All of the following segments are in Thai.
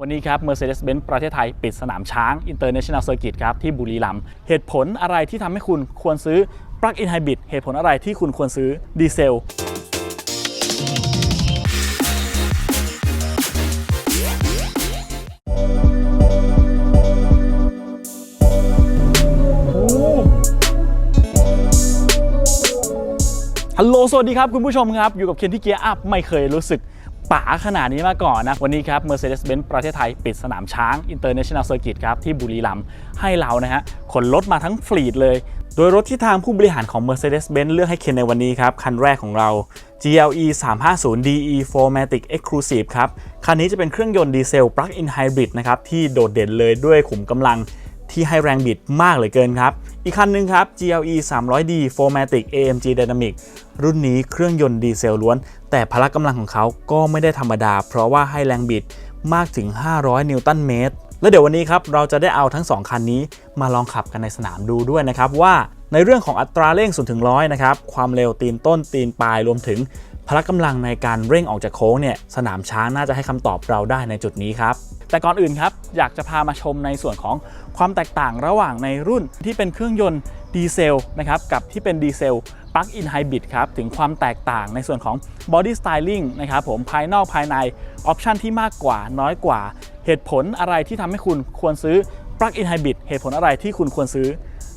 วันนี้ครับ Mercedes-Benz ประเทศไทย ปิดสนามช้าง International Circuit ครับ ที่บุรีรัมย์เหตุผลอะไรที่ทำให้คุณควรซื้อ Plug-in Hybrid เหตุผลอะไรที่คุณควรซื้อดีเซลฮัลโหล สวัสดีครับ คุณผู้ชมครับ อยู่กับเคนที่เกียร์อัพไม่เคยรู้สึก ป๋าขนาดนี้มาก่อนนะ วันนี้ครับ Mercedes-Benz ประเทศไทย ปิดสนามช้าง International Circuit ครับ ที่บุรีรัมย์ให้เรานะฮะขนรถมาทั้งฟลีดเลย โดยรถที่ทางผู้บริหารของ Mercedes-Benz เลือกให้เคนในวันนี้ครับ คันแรกของเรา GLE 350 DE 4matic Exclusive ครับ คันนี้จะเป็นเครื่องยนต์ดีเซล Plug-in Hybrid นะครับที่โดดเด่นเลยด้วยขุมกำลังที่ให้แรงบิดมากเหลือเกินครับ อีกคันหนึ่งครับ GLE 300D 4matic AMG Dynamic รุ่นนี้เครื่องยนต์ดีเซลล้วน แต่พละกำลังของเขาก็ไม่ได้ธรรมดา เพราะว่าให้แรงบิดมากถึง 500 นิวตันเมตร และเดี๋ยววันนี้ครับ เราจะได้เอาทั้ง 2 คันนี้มาลองขับกันในสนามดูด้วยนะครับว่าในเรื่องของอัตราเร่ง0ถึง100 นะครับ ความเร็วตีนต้นตีนปลายรวมถึง พละกำลังในการเร่งออกจากโค้งเนี่ยสนามช้างน่าจะให้คำตอบเราได้ในจุดนี้ครับแต่ก่อนอื่นครับ อยากจะพามาชมในส่วนของความแตกต่างระหว่างในรุ่นที่เป็นเครื่องยนต์ดีเซลนะครับกับที่เป็นดีเซลปลั๊กอินไฮบริดครับถึงความแตกต่างในส่วนของ Body Styling นะครับผมภายนอกภายในออปชันที่มากกว่าน้อยกว่า เหตุผลอะไรที่ทำให้คุณควรซื้อปลั๊กอินไฮบริดเหตุผลอะไรที่คุณควรซื้อ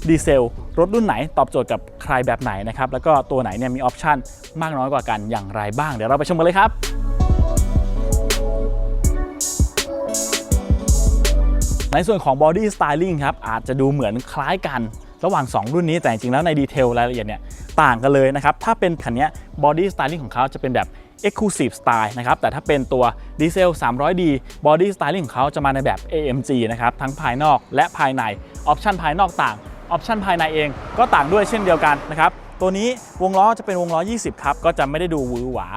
ดีเซลรถรุ่นไหนตอบโจทย์กับใครแบบไหนนะครับแล้วก็ตัวไหนเนี่ยมีออปชันมากน้อยกว่ากันอย่างไรบ้าง เดี๋ยวเราไปชมกันเลยครับในส่วนของ Body Styling ครับอาจจะดูเหมือนคล้ายกันระหว่าง 2 รุ่นนี้แต่จริงๆแล้วในดีเทลรายละเอียดเนี่ยต่างกันเลยนะครับ ถ้าเป็นคันนี้ Body Styling ของเขาจะเป็นแบบ Exclusive Style นะครับ แต่ถ้าเป็นตัวดีเซล 300D Body Styling ของเขาจะมาในแบบ AMG นะครับ ทั้งภายนอกและภายใน ออปชันภายนอกต่าง ออปชันภายในเองก็ต่างด้วยเช่นเดียวกันนะครับตัวนี้วงล้อจะเป็นวงล้อ 20 ครับ ก็จะไม่ได้ดูหวือหวา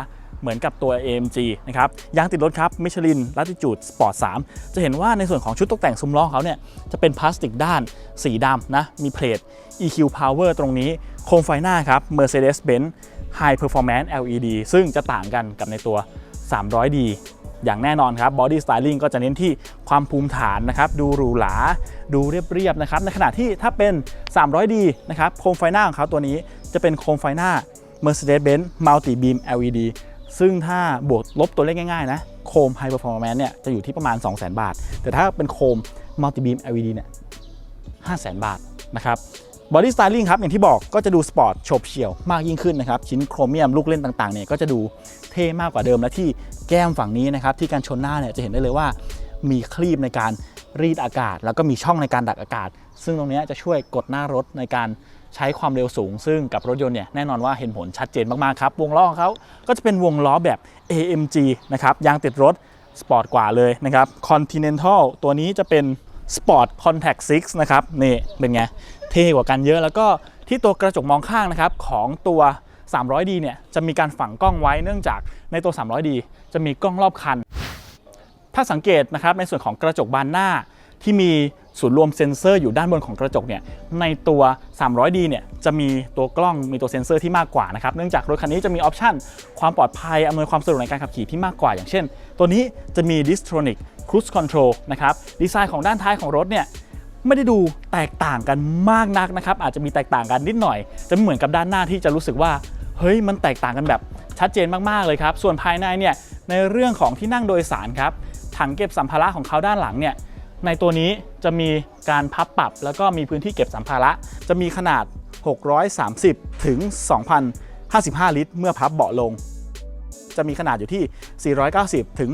เหมือนกับตัว AMG นะครับยางติดรถครับ Michelin Latitude Sport 3จะเห็นว่าในส่วนของชุดตกแต่งซุ้มล้อเขาเนี่ยจะเป็นพลาสติกด้านสีดำนะมีเพลท EQ Power ตรงนี้ โคมไฟหน้าครับ Mercedes-Benz High Performance LED ซึ่งจะต่างกันกับในตัว 300D อย่างแน่นอนครับ Body Styling ก็จะเน้นที่ความภูมิฐานนะครับ ดูหรูหรา ดูเรียบๆนะครับ ในขณะที่ถ้าเป็น 300D นะครับ โคมไฟหน้าของเขาตัวนี้จะเป็นโคมไฟหน้า Mercedes-Benz Multi Beam LED ซึ่งถ้าบวกลบตัวเลขง่ายๆนะ โคม High Performance เนี่ยจะอยู่ที่ประมาณ 200,000 บาท แต่ถ้าเป็นโคม Multi Beam LED เนี่ย500,000 บาทนะครับ Body Styling ครับอย่างที่บอกก็จะดูสปอร์ตโฉบเฉี่ยวมากยิ่งขึ้นนะครับ ชิ้นโครเมียมลูกเล่นต่างๆเนี่ยก็จะดูเท่มากกว่าเดิมและที่แก้มฝั่งนี้นะครับที่การชนหน้าเนี่ยจะเห็นได้เลยว่า มีคลีบในการรีดอากาศ แล้วก็มีช่องในการดักอากาศ ซึ่งตรงนี้จะช่วยกดหน้ารถในการใช้ความเร็วสูง ซึ่งกับรถยนต์เนี่ยแน่นอนว่าเห็นผลชัดเจนมากๆครับวงล้อของเขาก็จะเป็นวงล้อแบบ AMG นะครับยางติดรถสปอร์ตกว่าเลยนะครับ Continental ตัวนี้จะเป็น Sport Contact 6 นะครับ นี่เป็นไง เท่กว่ากันเยอะ แล้วก็ที่ตัวกระจกมองข้างนะครับของตัว 300D เนี่ยจะมีการฝังกล้องไว้เนื่องจากในตัว 300D จะมีกล้องรอบคัน ถ้าสังเกตนะครับในส่วนของกระจกบานหน้าที่มีศูนย์รวมเซ็นเซอร์อยู่ด้านบนของกระจกเนี่ยในตัว 300D เนี่ยจะมีตัวกล้องมีตัวเซ็นเซอร์ที่มากกว่านะครับเนื่องจากรถคันนี้จะมีออปชันความปลอดภัยอำนวยความสะดวกในการขับขี่ที่มากกว่า อย่างเช่น ตัวนี้จะมี Distronic Cruise Control นะครับดีไซน์ของด้านท้ายของรถเนี่ย ไม่ได้ดูแตกต่างกันมากนักนะครับ อาจจะมีแตกต่างกันนิดหน่อย จะไม่เหมือนกับด้านหน้าที่จะรู้สึกว่า เฮ้ยมันแตกต่างกันแบบชัดเจนมากๆเลยครับ ส่วนภายในเนี่ยในเรื่องของที่นั่งโดยสารครับ ถังเก็บสัมภาระของเขาด้านหลังเนี่ยในตัวนี้จะมีการพับปรับ แล้วก็มีพื้นที่เก็บสัมภาระ จะมีขนาด 630 ถึง 2,055 ลิตร เมื่อพับเบาะลง จะมีขนาดอยู่ที่ 490 ถึง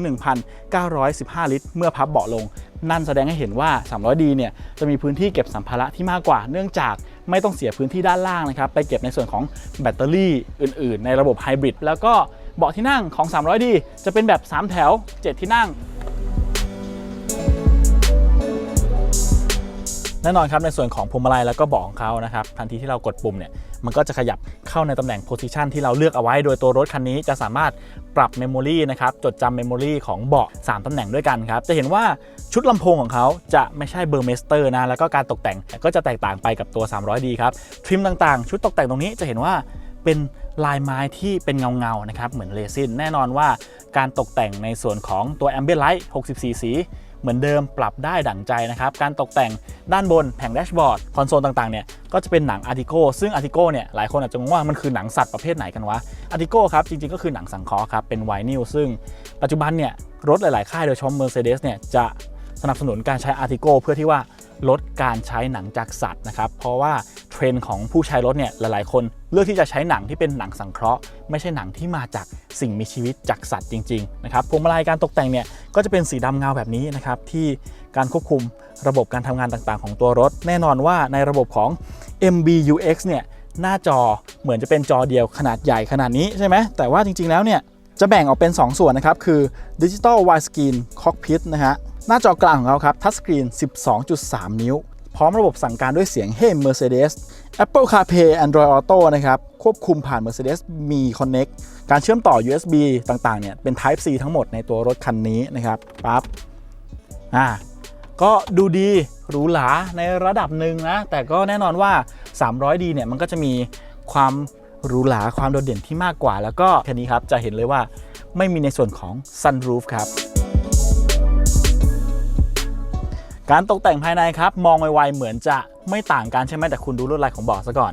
1,915 ลิตร เมื่อพับเบาะลง นั่นแสดงให้เห็นว่า 300D เนี่ยจะมีพื้นที่เก็บสัมภาระที่มากกว่า เนื่องจากไม่ต้องเสียพื้นที่ด้านล่างนะครับไปเก็บในส่วนของแบตเตอรี่อื่น ๆ ในระบบไฮบริดแล้วก็เบาะที่นั่งของ 300D จะเป็นแบบ 3 แถว 7 ที่นั่งแน่นอนครับในส่วนของพวงมาลัยแล้วก็เบาะของเขานะครับทันทีที่เรากดปุ่มเนี่ย มันก็จะขยับเข้าในตำแหน่งโพซิชันที่เราเลือกเอาไว้ โดยตัวรถคันนี้จะสามารถปรับเมมโมรีนะครับ จดจำเมมโมรีของเบาะ 3ตำแหน่งด้วยกันครับ จะเห็นว่าชุดลำโพงของเขาจะไม่ใช่เบอร์เมสเตอร์นะ แล้วก็การตกแต่งก็จะแตกต่างไปกับตัว 300D ครับ ทริมต่างๆ ชุดตกแต่งตรงนี้จะเห็นว่าเป็นลายไม้ที่เป็นเงาเงาๆนะครับ เหมือนเรซิน แน่นอนว่าการตกแต่งในส่วนของตัว Ambient Light 64 สี เหมือนเดิมปรับได้ดั่งใจนะครับ การตกแต่งด้านบนแผงแดชบอร์ดคอนโซลต่างๆเนี่ยก็จะเป็นหนังอาร์ติโกซึ่งอาร์ติโกเนี่ยหลายคนอาจจะงงว่ามันคือหนังสัตว์ประเภทไหนกันวะอาร์ติโกครับจริงๆก็คือหนังสังเคราะห์ครับเป็นไวนิลซึ่งปัจจุบันเนี่ยรถหลายๆค่ายโดยเฉพาะเมอร์เซเดสเนี่ยจะสนับสนุนการใช้อาร์ติโกเพื่อที่ว่า ลดการใช้หนังจากสัตว์นะครับ เพราะว่าเทรนด์ของผู้ใช้รถเนี่ยหลาย ๆ คนเลือกที่จะใช้หนังที่เป็นหนังสังเคราะห์ ไม่ใช่หนังที่มาจากสิ่งมีชีวิตจากสัตว์จริง ๆ นะครับพวงมาลัยการตกแต่งเนี่ยก็จะเป็นสีดำเงาแบบนี้นะครับที่การควบคุมระบบการทำงานต่างๆ ของตัวรถ แน่นอนว่าในระบบของ MBUX เนี่ยหน้าจอเหมือนจะเป็นจอเดียวขนาดใหญ่ขนาดนี้ใช่ไหมแต่ว่าจริง ๆ แล้วเนี่ยจะแบ่งออกเป็น 2 ส่วนนะครับ คือ Digital Widescreen Cockpit นะฮะ หน้าจอกลางของเขาครับทัชสกรีน 12.3 นิ้ว พร้อมระบบสั่งการด้วยเสียง Hey Mercedes Apple CarPlay Android Auto นะครับควบคุมผ่าน Mercedes Me Connect การเชื่อมต่อ USB ต่างๆเนี่ยเป็น Type C ทั้งหมดในตัวรถคันนี้นะครับปั๊บอ่าก็ดูดีหรูหราในระดับหนึ่งนะ แต่ก็แน่นอนว่า 300D เนี่ยมันก็จะมีความหรูหราความโดดเด่นที่มากกว่า แล้วก็แค่นี้ครับจะเห็นเลยว่าไม่มีในส่วนของ sunroof ครับ การตกแต่งภายในครับ มองไวๆเหมือนจะไม่ต่างกันใช่ไหมแต่คุณดูลวดลายของเบาะซะก่อน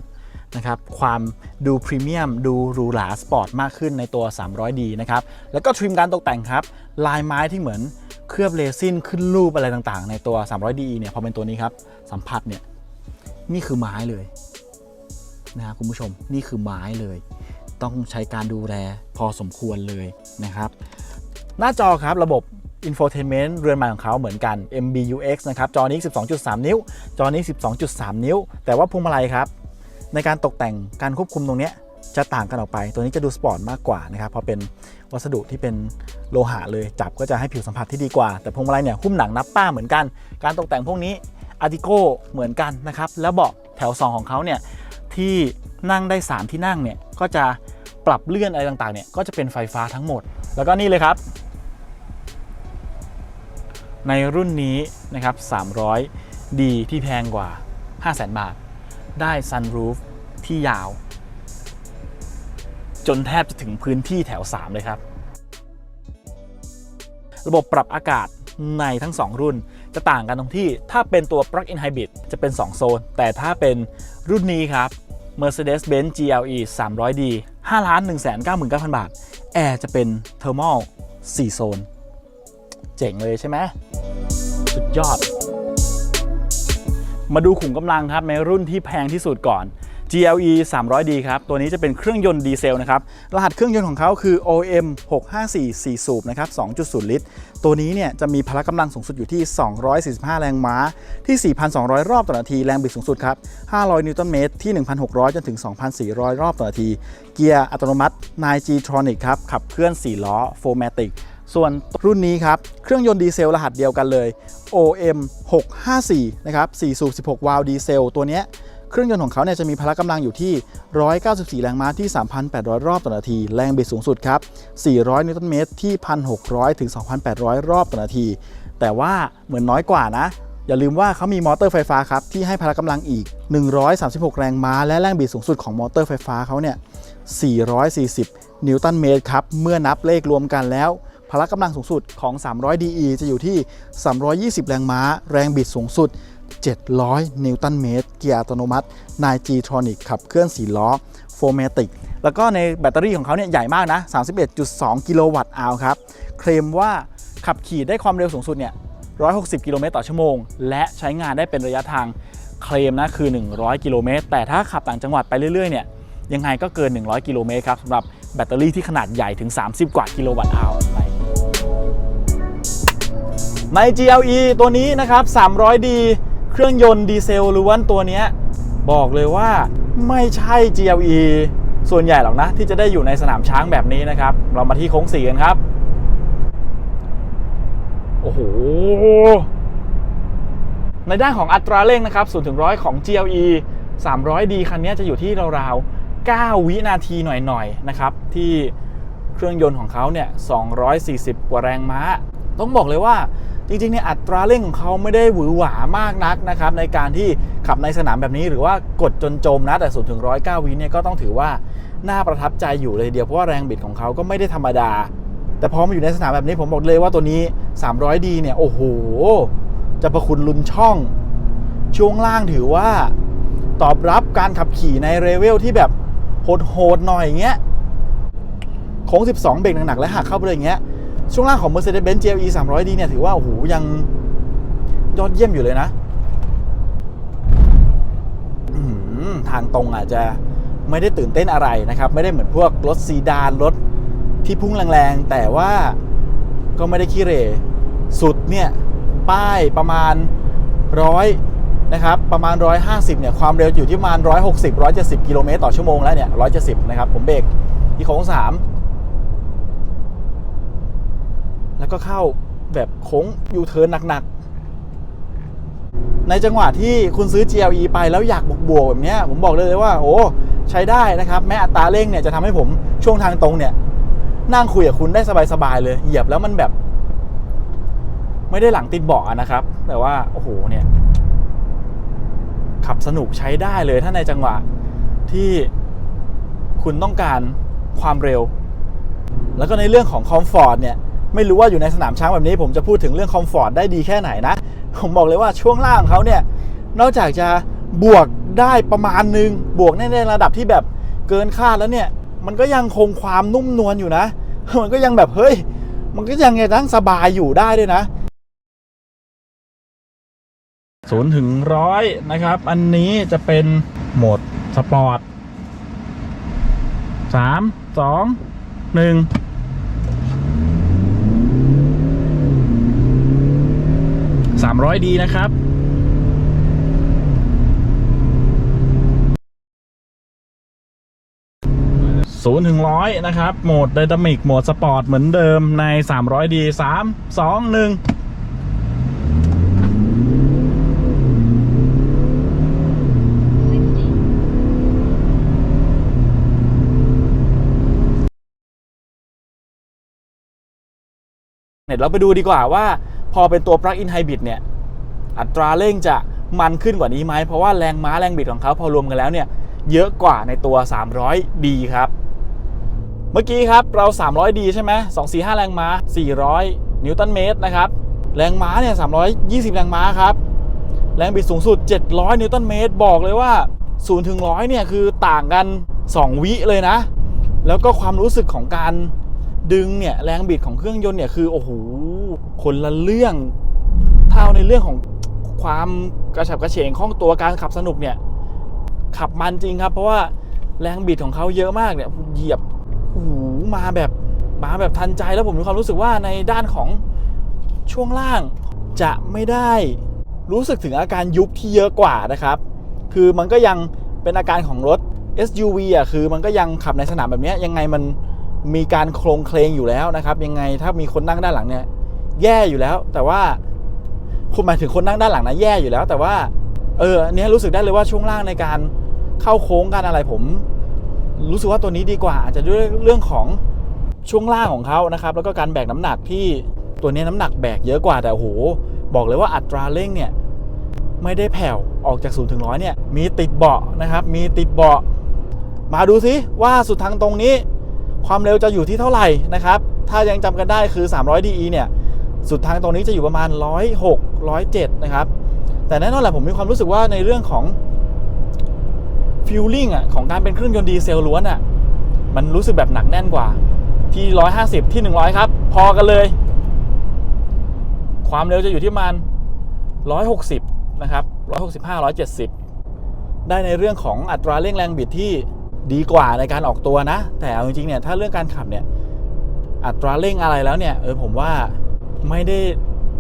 นะครับความดูพรีเมียมดูหรูหราสปอร์ตมากขึ้นในตัว 300D นะครับ แล้วก็ทริมการตกแต่งครับ ลายไม้ที่เหมือนเคลือบเรซินขึ้นรูปอะไรต่างๆ ในตัว 300D เนี่ยพอเป็นตัวนี้ครับ สัมผัสเนี่ย นี่คือไม้เลยนะครับคุณผู้ชมนี่คือไม้เลย ต้องใช้การดูแลพอสมควรเลยนะครับ หน้าจอครับระบบ Infotainment เรือนใหม่ของเขาเหมือนกัน MBUX นะครับ จอนี้ 12.3 นิ้ว จอนี้ 12.3 นิ้ว แต่ว่าพวงมาลัยครับ ในการตกแต่งการควบคุมตรงนี้จะต่างกันออกไป ตัวนี้จะดูสปอร์ตมากกว่านะครับ เพราะเป็นวัสดุที่เป็นโลหะเลย จับก็จะให้ผิวสัมผัสที่ดีกว่า แต่พวงมาลัยเนี่ยหุ้มหนังนับป้าเหมือนกัน การตกแต่งพวกนี้อาร์ติโกเหมือนกันนะครับ แล้วเบาะแถว 2 ของเขาเนี่ยที่นั่งได้ 3 ที่นั่งเนี่ยก็จะปรับเลื่อนอะไรต่างๆเนี่ยก็จะเป็นไฟฟ้าทั้งหมด แล้วก็นี่เลยครับ ในรุ่นนี้นะครับ 300D ที่แพงกว่า 500,000 บาท ได้ sunroof ที่ยาว จนแทบจะถึงพื้นที่แถว 3 เลยครับ ระบบปรับอากาศในทั้ง 2 รุ่นจะต่างกันตรงที่ถ้าเป็นตัว plug-in hybrid จะเป็น 2 โซน แต่ถ้าเป็นรุ่นนี้ครับ Mercedes-Benz GLE 300D 5 1 9 9 0 0 0 บาท แอร์จะเป็น Thermal 4โซน เจ๋งเลยใช่ไหม ยอด มาดูขุมกำลังครับในรุ่นที่แพงที่สุดก่อน GLE 300D ครับ ตัวนี้จะเป็นเครื่องยนต์ดีเซลนะครับ รหัสเครื่องยนต์ของเขาคือ OM 654 4 สูบนะครับ 2.0 ลิตร ตัวนี้เนี่ยจะมีพละกำลังสูงสุดอยู่ที่ 245 แรงม้า ที่ 4,200 รอบต่อนาที แรงบิดสูงสุดครับ 500 นิวตันเมตร ที่ 1,600 จนถึง 2,400 รอบต่อนาที เกียร์อัตโนมัติ 9G Tronic ครับ ขับเคลื่อน 4 ล้อ 4matic ส่วนรุ่นนี้ครับ เครื่องยนต์ดีเซลรหัสเดียวกันเลย OM 654นะครับ4สูบ16 วาล์วดีเซล ตัวนี้เครื่องยนต์ของเขาเนี่ยจะมีพละกำลังอยู่ที่ 194 แรงม้าที่ 3,800 รอบต่อนาที แรงบิดสูงสุดครับ 400 นิวตันเมตรที่ 1,600 ถึง 2,800 รอบต่อนาที แต่ว่าเหมือนน้อยกว่านะ อย่าลืมว่าเขามีมอเตอร์ไฟฟ้าครับ ที่ให้พละกำลังอีก 136 แรงม้า และแรงบิดสูงสุดของมอเตอร์ไฟฟ้าเขาเนี่ย 440 นิวตันเมตรครับ เมื่อนับเลขรวมกันแล้ว พละกำลังสูงสุดของ 300 DE จะอยู่ที่ 320 แรงม้า แรงบิดสูงสุด 700 นิวตันเมตร เกียร์อัตโนมัติ 9G Tronic ขับเคลื่อน 4 ล้อ 4matic แล้วก็ในแบตเตอรี่ของเขาเนี่ยใหญ่มากนะ 31.2 กิโลวัตต์อาวครับ เคลมว่าขับขี่ได้ความเร็วสูงสุดเนี่ย 160 กิโลเมตรต่อชั่วโมง และใช้งานได้เป็นระยะทางเคลมนะคือ 100 กิโลเมตร แต่ถ้าขับต่างจังหวัดไปเรื่อยๆเนี่ยยังไงก็เกิน 100 กิโลเมตรครับสำหรับแบตเตอรี่ที่ขนาดใหญ่ถึง 30 กว่ากิโลวัตต์อาว ใน GLE ตัวนี้นะครับ 300D เครื่องยนต์ดีเซลล้วนตัวนี้บอกเลยว่าไม่ใช่ GLE ส่วนใหญ่หรอกนะ ที่จะได้อยู่ในสนามช้างแบบนี้นะครับ เรามาที่โค้งสี่กันครับ โอ้โห ในด้านของอัตราเร่งนะครับ0ถึง100ของ GLE 300D คันนี้จะอยู่ที่ราวๆ 9 วินาทีหน่อยๆ นะครับ ที่เครื่องยนต์ของเขาเนี่ย 240 กว่าแรงม้า ต้องบอกเลยว่า จริงๆเนี่ยอัตราเร่งของเขาไม่ได้หวือหวามากนักนะครับในการที่ขับในสนามแบบนี้หรือว่ากดจนจมนะแต่0ถึง109วิเนี่ยก็ต้องถือว่าน่าประทับใจอยู่เลยเดียวเพราะว่าแรงบิดของเขาก็ไม่ได้ธรรมดา แต่พอมาอยู่ในสนามแบบนี้ผมบอกเลยว่าตัวนี้ 300D เนี่ยโอ้โหจะประคุณลุนช่อง ช่วงล่างถือว่าตอบรับการขับขี่ในเรเวลที่แบบโหดๆหน่อยอย่างเงี้ยโค้ง 12 เบรกหนักๆและหักเข้าไปเลยอย่างเงี้ย ช่วงล่างของ Mercedes-Benz GLE 300D เนี่ยถือว่าโอ้โหยังยอดเยี่ยมอยู่เลยนะทางตรงอาจจะไม่ได้ตื่นเต้นอะไรนะครับ ไม่ได้เหมือนพวกรถซีดานรถที่พุ่งแรงๆ แต่ว่าก็ไม่ได้ขี้เรสุดเนี่ย ป้ายประมาณร้อยนะครับประมาณ 150เนี่ยความเร็วอยู่ที่ประมาณ 160 170 กิโลเมตรต่อชั่วโมงแล้วเนี่ย 170 นะครับ ผมเบรกที่โค้ง3 แล้วก็เข้าแบบโค้งยูเทิร์นหนักๆ ในจังหวะที่คุณซื้อ GLE ไปแล้วอยากบวกๆแบบนี้ผมบอกเลยว่า โอ้ใช้ได้นะครับ แม้อัตราเร่งเนี่ยจะทำให้ผมช่วงทางตรงเนี่ย นั่งคุยกับคุณได้สบายๆเลย เหยียบแล้วมันแบบ ไม่ได้หลังติดเบาะนะครับ แต่ว่าโอ้โหเนี่ย ขับสนุกใช้ได้เลยถ้าในจังหวะที่คุณต้องการความเร็ว แล้วก็ในเรื่องของคอมฟอร์ตเนี่ย ไม่รู้ว่าอยู่ในสนามช้างแบบนี้ ผมจะพูดถึงเรื่องคอมฟอร์ตได้ดีแค่ไหนนะ ผมบอกเลยว่าช่วงล่างเขาเนี่ย นอกจากจะบวกได้ประมาณนึง บวกในระดับที่แบบเกินคาดแล้วเนี่ย มันก็ยังคงความนุ่มนวลอยู่นะ มันก็ยังแบบเฮ้ย มันก็ยังยังนั่งสบายอยู่ได้ด้วยนะศูนย์ถึงร้อยนะครับ อันนี้จะเป็นโหมดสปอร์ตสามสองหนึ่ง สามร้อยดีนะครับศูนย์ถึงร้อยนะครับ โหมดไดนามิกโหมดสปอร์ตเหมือนเดิมใน 300D 3 2 1 เนี่ยเราไปดูดีกว่าว่า พอเป็นตัว plug-in hybrid เนี่ยอัตราเร่งจะมันขึ้นกว่านี้ไหมเพราะว่าแรงม้าแรงบิดของเขาพอรวมกันแล้วเนี่ยเยอะกว่าในตัว 300D ครับ เมื่อกี้ครับเรา 300D ใช่ไหม245 แรงม้า 400 นิวตันเมตรนะครับ แรงม้าเนี่ย 320 แรงม้าครับ แรงบิดสูงสุด 700 นิวตันเมตร บอกเลยว่า 0 ถึง 100 เนี่ย คือต่างกัน 2 วิเลยนะ แล้วก็ความรู้สึกของการ ดึงเนี่ยแรงบิดของเครื่องยนต์เนี่ยคือโอ้โหคนละเรื่องเท่าในเรื่องของความกระฉับกระเฉงคล่องตัวการขับสนุกเนี่ยขับมันจริงครับ เพราะว่าแรงบิดของเขาเยอะมากเนี่ยเหยียบโอ้โหมาแบบมาแบบทันใจแล้วผมมีความรู้สึกว่าในด้านของช่วงล่างจะไม่ได้รู้สึกถึงอาการยุบที่เยอะกว่านะครับ คือมันก็ยังเป็นอาการของรถ SUV อะคือมันก็ยังขับในสนามแบบนี้ยังไงมัน มีการโครงเคลงอยู่แล้วนะครับ ยังไงถ้ามีคนนั่งด้านหลังเนี่ย แย่อยู่แล้ว แต่ว่าคุณหมายถึงคนนั่งด้านหลังนะแย่อยู่แล้ว แต่ว่า เออเนี้ยรู้สึกได้เลยว่าช่วงล่างในการเข้าโค้งการอะไรผม รู้สึกว่าตัวนี้ดีกว่า อาจจะด้วยเรื่องของช่วงล่างของเขานะครับ แล้วก็การแบกน้ำหนักที่ตัวนี้น้ำหนักแบกเยอะกว่าแต่โอ้โหบอกเลยว่าอัตราเร่งเนี่ยไม่ได้แผ่วออกจาก0ถึงร้อยเนี่ยมีติดเบาะนะครับ มีติดเบาะมาดูซิว่าสุดทางตรงนี้ ความเร็วจะอยู่ที่เท่าไหร่นะครับ ถ้ายังจำกันได้คือ 300 DE เนี่ย สุดทางตรงนี้จะอยู่ประมาณ 106 107 นะครับ แต่แน่นอนแหละผมมีความรู้สึกว่าในเรื่องของฟิลลิ่งอะของการเป็นเครื่องยนต์ดีเซลล้วนอะ มันรู้สึกแบบหนักแน่นกว่า ที่ 150 ที่ 100 ครับ พอกันเลย ความเร็วจะอยู่ที่ประมาณ 160 นะครับ 165 170 ได้ในเรื่องของอัตราเร่งแรงบิดที่ ดีกว่าในการออกตัวนะ แต่เอาจริงๆเนี่ยถ้าเรื่องการขับเนี่ยอัตราเร่งอะไรแล้วเนี่ยเออผมว่าไม่ได้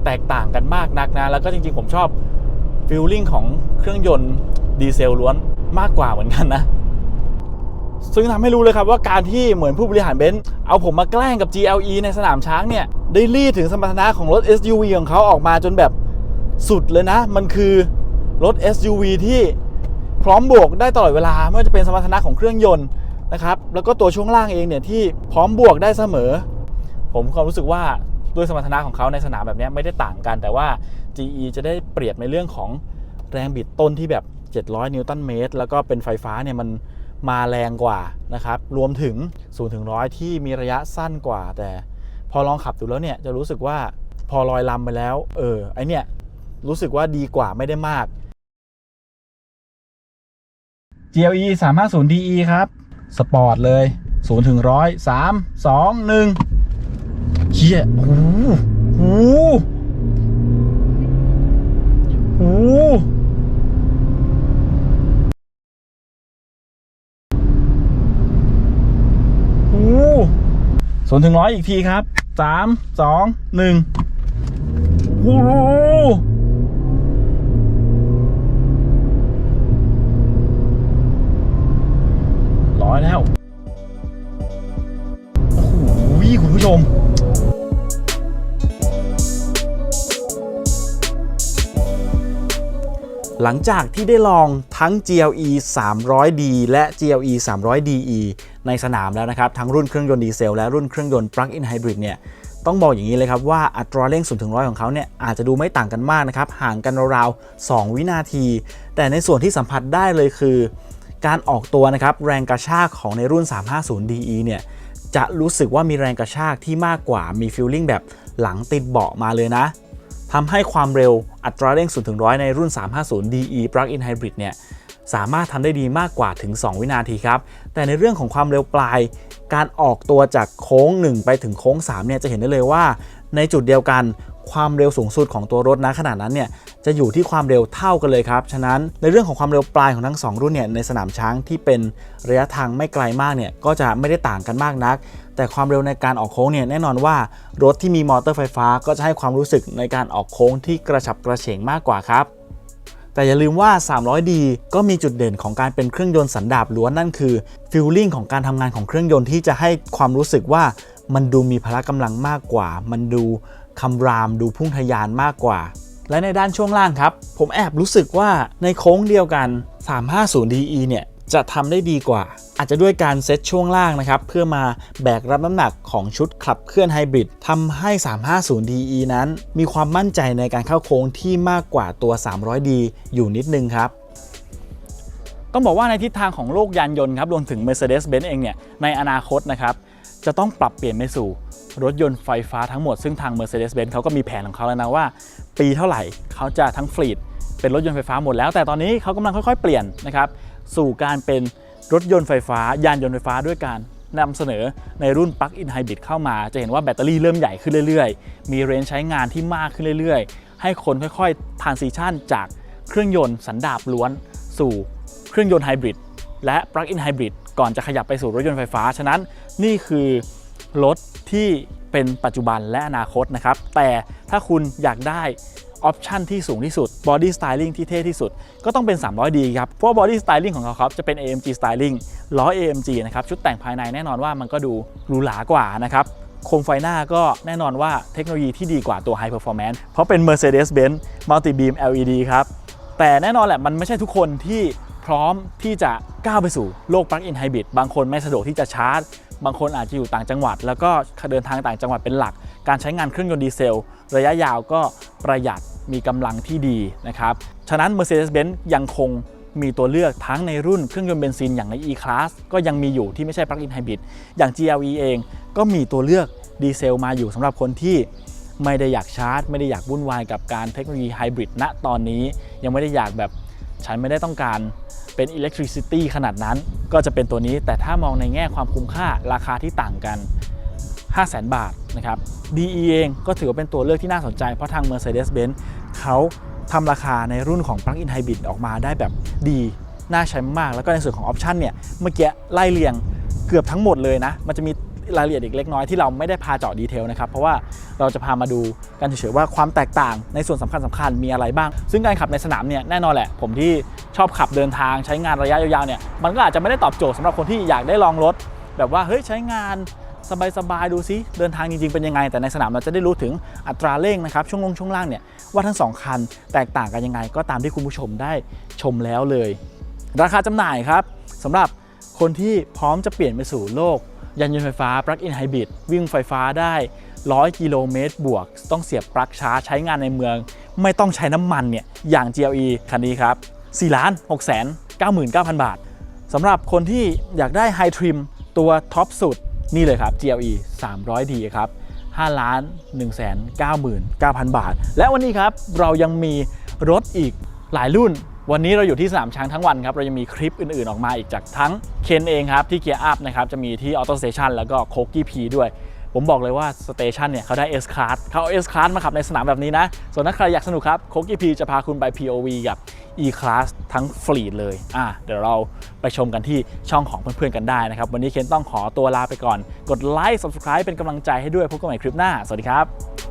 แตกต่างกันมากนักนะ แล้วก็จริงๆผมชอบฟิลลิ่งของเครื่องยนต์ดีเซลล้วนมากกว่าเหมือนกันนะ ซึ่งทำให้รู้เลยครับว่าการที่เหมือนผู้บริหารเบนซ์เอาผมมาแกล้งกับ GLE ในสนามช้างเนี่ย ได้รีดถึงสมรรถนะของรถ SUV ของเขาออกมาจนแบบสุดเลยนะ มันคือรถ SUV ที่ พร้อมบวกได้ตลอดเวลาไม่ว่าจะเป็นสมรรถนะของเครื่องยนต์นะครับแล้วก็ตัวช่วงล่างเองเนี่ยที่พร้อมบวกได้เสมอ ผมความรู้สึกว่าด้วยสมรรถนะของเขาในสนามแบบนี้ไม่ได้ต่างกัน แต่ว่า GE จะได้เปรียบในเรื่องของแรงบิดต้นที่แบบ 700 นิวตันเมตร แล้วก็เป็นไฟฟ้าเนี่ยมันมาแรงกว่านะครับ รวมถึง0ถึง100 ที่มีระยะสั้นกว่า แต่พอลองขับดูแล้วเนี่ยจะรู้สึกว่าพอลอยลำไปแล้ว เออไอเนี่ยรู้สึกว่าดีกว่าไม่ได้มาก GLE 350 DE ครับ สปอร์ตเลย 0 ถึง100 3 2 1เชี่ยโอ้โหโอ้โหโอ้โหศูนย์ถึงร้อยอีกทีครับสามสองหนึ่งโอ้ หลังจากที่ได้ลองทั้ง GLE 300D และ GLE 300DE ในสนามแล้วนะครับ ทั้งรุ่นเครื่องยนต์ดีเซลและรุ่นเครื่องยนต์ Plug-in Hybrid เนี่ยต้องบอกอย่างนี้เลยครับว่าอัตราเร่ง0ถึง100ของเขาเนี่ยอาจจะดูไม่ต่างกันมากนะครับ ห่างกันราวๆ 2 วินาที แต่ในส่วนที่สัมผัสได้เลยคือ การออกตัวนะครับ แรงกระชากของในรุ่น 350DE เนี่ยจะรู้สึกว่ามีแรงกระชากที่มากกว่ามีฟีลลิ่งแบบหลังติดเบาะมาเลยนะ ทำให้ความเร็วอัตราเร่ง0ถึง100 ในรุ่น 350DE Plug-in Hybrid เนี่ยสามารถทำได้ดีมากกว่าถึง 2 วินาทีครับ แต่ในเรื่องของความเร็วปลาย การออกตัวจากโค้ง 1 ไปถึงโค้ง 3 เนี่ยจะเห็นได้เลยว่า ในจุดเดียวกันความเร็วสูงสุดของตัวรถนะขนาดนั้นเนี่ยจะอยู่ที่ความเร็วเท่ากันเลยครับ ฉะนั้นในเรื่องของความเร็วปลายของทั้ง 2 รุ่นเนี่ยในสนามช้างที่เป็นระยะทางไม่ไกลมากเนี่ยก็จะไม่ได้ต่างกันมากนัก แต่ความเร็วในการออกโค้งเนี่ยแน่นอนว่ารถที่มีมอเตอร์ไฟฟ้าก็จะให้ความรู้สึกในการออกโค้งที่กระฉับกระเฉงมากกว่าครับ แต่อย่าลืมว่า 300D ก็มีจุดเด่นของการเป็นเครื่องยนต์สันดาปล้วนนั่นคือฟิลลิ่งของการทำงานของเครื่องยนต์ที่จะให้ความรู้สึกว่ามันดูมีพละกำลังมากกว่า มันดูคำรามดูพุ่งทะยานมากกว่า และในด้านช่วงล่างครับ ผมแอบรู้สึกว่าในโค้งเดียวกัน 350DE เนี่ย จะทำได้ดีกว่า อาจจะด้วยการเซตช่วงล่างนะครับ เพื่อมาแบกรับน้ำหนักของชุดขับเคลื่อนไฮบริดทำให้ 350DE นั้น มีความมั่นใจในการเข้าโค้งที่มากกว่าตัว 300D อยู่นิดนึงครับต้องบอกว่าในทิศทางของโลกยานยนต์ครับรวมถึง Mercedes-Benz เองเนี่ยในอนาคตนะครับจะต้องปรับเปลี่ยนไปสู่รถยนต์ไฟฟ้าทั้งหมดซึ่งทาง Mercedes-Benz เขาก็มีแผนของเขาแล้วนะว่า ปีเท่าไหร่เขาจะทั้งฟลีดเป็นรถยนต์ไฟฟ้าหมดแล้ว แต่ตอนนี้เขากำลังค่อยๆเปลี่ยนนะครับ สู่การเป็นรถยนต์ไฟฟ้ายานยนต์ไฟฟ้าด้วยการนำเสนอในรุ่น Plug-in Hybrid เข้ามา จะเห็นว่าแบตเตอรี่เริ่มใหญ่ขึ้นเรื่อยๆ มีเรนจ์ใช้งานที่มากขึ้นเรื่อยๆ ให้คนค่อยๆ transition จากเครื่องยนต์สันดาปล้วน สู่เครื่องยนต์ไฮบริดและ Plug-in Hybrid ก่อนจะขยับไปสู่รถยนต์ไฟฟ้า ฉะนั้นนี่คือรถที่เป็นปัจจุบันและอนาคตนะครับ แต่ถ้าคุณอยากได้ ออปชันที่สูงที่สุด Body Styling ที่เท่ที่สุด ก็ต้องเป็น 300D ครับ เพราะว่า Body Styling ของเขาครับจะเป็น AMG Styling ล้อ AMG นะครับ ชุดแต่งภายในแน่นอนว่ามันก็ดูหรูหรากว่านะครับโคมไฟหน้าก็แน่นอนว่าเทคโนโลยีที่ดีกว่าตัว High Performance เพราะเป็น Mercedes-Benz Multi Beam LED ครับแต่แน่นอนแหละมันไม่ใช่ทุกคนที่พร้อมที่จะก้าวไปสู่โลก Plug-in Hybrid บางคนไม่สะดวกที่จะชาร์จ บางคนอาจจะอยู่ต่างจังหวัด แล้วก็เดินทางต่างจังหวัดเป็นหลัก การใช้งานเครื่องยนต์ดีเซล ระยะยาวก็ประหยัด มีกำลังที่ดีนะครับ ฉะนั้น Mercedes-Benz ยังคงมีตัวเลือกทั้งในรุ่นเครื่องยนต์เบนซินอย่างใน E-Class ก็ยังมีอยู่ที่ไม่ใช่ Plug-in Hybrid อย่าง GLE เองก็มีตัวเลือกดีเซลมาอยู่สำหรับคนที่ไม่ได้อยากชาร์จ ไม่ได้อยากวุ่นวายกับการเทคโนโลยีไฮบริดณตอนนี้ ยังไม่ได้อยากแบบฉันไม่ได้ต้องการเป็น electricity ขนาดนั้น ก็จะเป็นตัวนี้แต่ถ้ามองในแง่ความคุ้มค่าราคาที่ต่างกัน 500,000 บาทนะครับ DE เองก็ถือว่าเป็นตัวเลือกที่น่าสนใจ เพราะทาง Mercedes-Benz เขาทำราคาในรุ่นของ Plug-in Hybrid ออกมาได้แบบดี น่าใช้มาก แล้วก็ในส่วนของออปชันเนี่ย เมื่อกี้ไล่เรียงเกือบทั้งหมดเลยนะ มันจะมีรายละเอียดอีกเล็กน้อยที่เราไม่ได้พาเจาะดีเทลนะครับ เพราะว่าเราจะพามาดูกันเฉยๆว่าความแตกต่างในส่วนสำคัญสคัญๆมีอะไรบ้าง ซึ่งการขับในสนามเนี่ยแน่นอนแหละ ผมที่ชอบขับเดินทางใช้งานระยะยาวๆเนี่ยมันก็อาจจะไม่ได้ตอบโจทย์สำหรับคนที่อยากได้ลองรถ แบบว่าเฮ้ยใช้งาน สบายๆดูซิเดินทางจริงๆเป็นยังไง แต่ในสนามเราจะได้รู้ถึงอัตราเร่งนะครับช่วงลงช่วงล่างเนี่ยว่าทั้ง 2 คันแตกต่างกันยังไง ก็ตามที่คุณผู้ชมได้ชมแล้วเลย ราคาจำหน่ายครับสำหรับคนที่พร้อมจะเปลี่ยนไปสู่โลก ยานยนต์ไฟฟ้า Plug-in Hybrid วิ่งไฟฟ้าได้ 100 กิโลเมตรบวก ต้องเสียบปลั๊กชาร์จใช้งานในเมือง ไม่ต้องใช้น้ำมันเนี่ยอย่าง GLE คันนี้ครับ4ล้าน6 9 9 0 0 0 บาทสสำหรับคนที่อยากได้ไฮทริมตัวท็อปสุด นี่เลยครับ GLE 300D ครับ5ล้าน1 9 9 0 0 0 บาท และวันนี้ครับเรายังมีรถอีกหลายรุ่น วันนี้เราอยู่ที่สนามช้างทั้งวันครับ เรายังมีคลิปอื่นๆออกมาอีกจากทั้งเคนเองครับ ที่เกียร์อัพนะครับ จะมีที่ออโตสเตชันแล้วก็โคกี้พีด้วย ผมบอกเลยว่าสเตชันเนี่ยเขาได้ S Class เขาเอา S Class มาขับในสนามแบบนี้นะ ส่วนถ้าใครอยากสนุกครับโคกี้พีจะพาคุณไป POV กับ E Class ทั้งฟรีดเลยอะเดี๋ยวเราไปชมกันที่ช่องของเพื่อนๆกันได้นะครับ วันนี้เคนต้องขอตัวลาไปก่อน กดไลค์ Subscribe เป็นกำลังใจให้ด้วยพบกันใหม่คลิปหน้า สวัสดีครับ